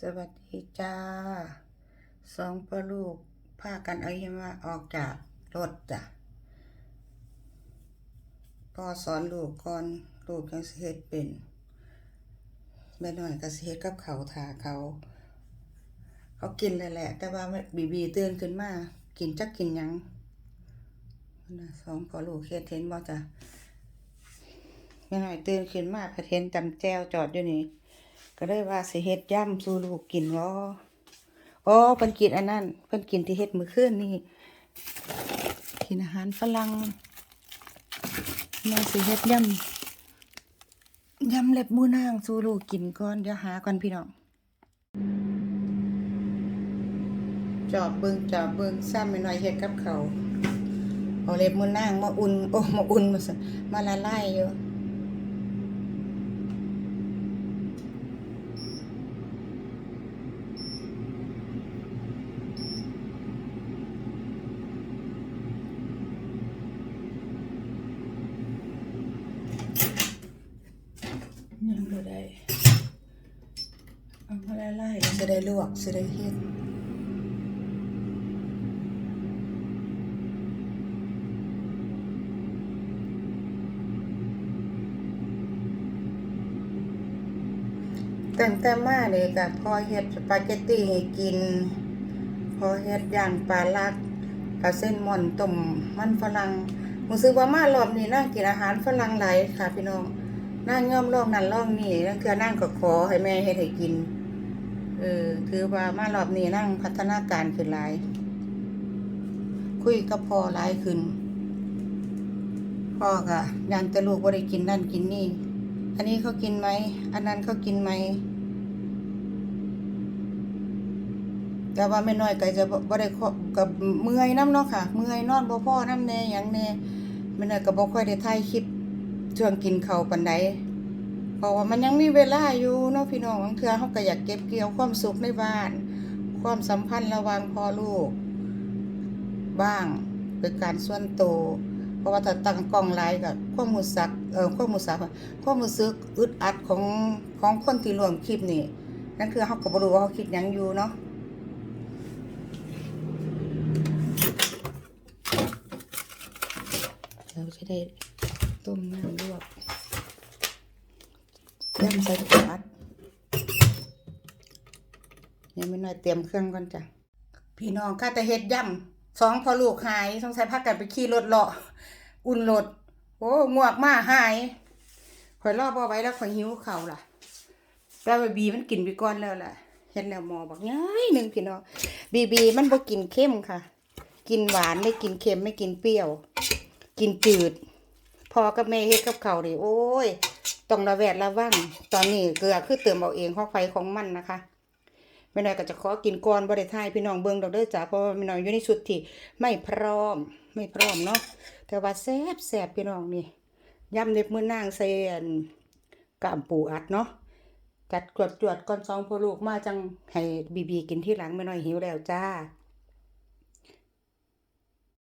สวัสดีจ้าสองพ่อลูกพากันเอาหิมะออกจากรถจ้ะพ่อสอนลูกก่อนลูกยังเฮ็ดเป็นแม่น้อยก็เฮ็ดกับเขาวถาเขา เขากินเลยแหละ แต่ว่าบีบีเตื่นขึ้นมากินจักกินยังนะสองพ่อลูกเฮ็ดเห็นบ่จ้ะแม่น้อยเตื่นขึ้นมาพระเห็นจำแจวจอดอยู่นี่ ก็เลยว่าสิเฮ็ดย่ำสู่ลูกกินวะอ๋อเพิ่นกินอันนั้นเพิ่นกินที่เฮ็ดมื้อคืนนี่กินอาหารฝรั่งแม่สิเฮ็ดย่ำย่ำเล็บมูนางสู่ลูกกินก่อนเดี๋ยวหาก่อนพี่น้องจอบเบิ่งจอบเบิ่งซ้ำไปหน่อยเฮ็ดกับเขาเอาเล็บมูนางมาอุ่นโอ้มาอุ่นมามาละลายอยู่ ยังบ่ได้เอามาไล่ๆจะได้ลวกจะได้เฮ็ดตั้งแต่มาเลยก็พอเฮ็ดสปาเกตตี้ให้กิน พอเฮ็ดย่างปลาลักปลาเส้นหม่อนต้มมันฝรั่งรู้สึกว่ามารอบนี้นั่งกินอาหารฝรั่งหลายค่ะพี่น้อง นั่งย่อมรอบนั้นรอบนี้นั่นคือนั่งก็ขอให้แม่เฮ็ดให้กิน เออคือว่ามารอบนี้นั่งพัฒนาการขึ้นหลาย คุยกับพ่อหลายขึ้น พ่อก็ยันแต่ลูกว่าได้กินนั่นกินนี่ อันนี้เขากินไหม อันนั้นเขากินไหม แต่ว่าไม่น้อยก็จะบ่ได้กับเมื่อยน้ำเนาะค่ะ เมื่อยนอนบ่พ่อน้ำแน่หยังแน่ไม่น้อยก็บ่ค่อยได้ถ่ายคลิปช่วงกินเข้าปานใด ราะว่ามันยังมีเวลาอยู่เนาะพี่น้องบางเทื่อเฮาก็อยากเก็บเกี่ยวความสุขในบ้าน ความสัมพันธ์ระหว่างพ่อลูก บ้างเป็นการส่วนตัวเพราะว่าถ้าตั้งกล้องไลฟ์กับความรู้สึกเอ่อความรู้สึกว่าความรู้สึกอึดอัดของของคนที่ร่วมคลิปนี่นั่นคือเฮาก็บรู้ว่าเขาคิดยังอยู่เนาะเราจะได้ต้มน้ำลวก ย่ำใส่ถุงมัดยังไม่น้อยเตรียมเครื่องก่อนจ้ะ พี่น้องข้าแต่เฮ็ดย่ำสองพอลูกหายสงสัยพักกันไปขี่รถเลาะ อุ่นรถโอ้งวกมาหายข่อยรอบเอาไว้แล้วข่อยหิวเข่าล่ะแต่ว่าบีมันกินไปก่อนแล้วล่ะ เห็นแล้วหมอบอกง่ายหนึ่งพี่น้องบีบีมันบ่กินเข้มค่ะ กินหวานไม่กินเค็มไม่กินเปรี้ยว กินจืด พอกับแม่เฮ็ดกับเขาวนี่โอ้ย ต้องระแวดระวังตอนนี้เกลือคือเติมเอาเองของไฟของมันนะคะแม่น้อยก็จะขอกินก่อนบ่ได้ทายพี่น้องเบิ่งดอกเด้อจ้าเพราะว่าแม่น้อยอยู่ในชุดที่ไม่พร้อมไม่พร้อมเนาะแต่ว่าแซ่บแซ่บพี่น้องนี่ยำเล็บมือนางใส่อันกามปูอัดเนาะจัดกวดจวดก่อนสองพ่อลูกมาจังให้บีบีกินที่หลังแม่น้อยหิวแล้วจ้า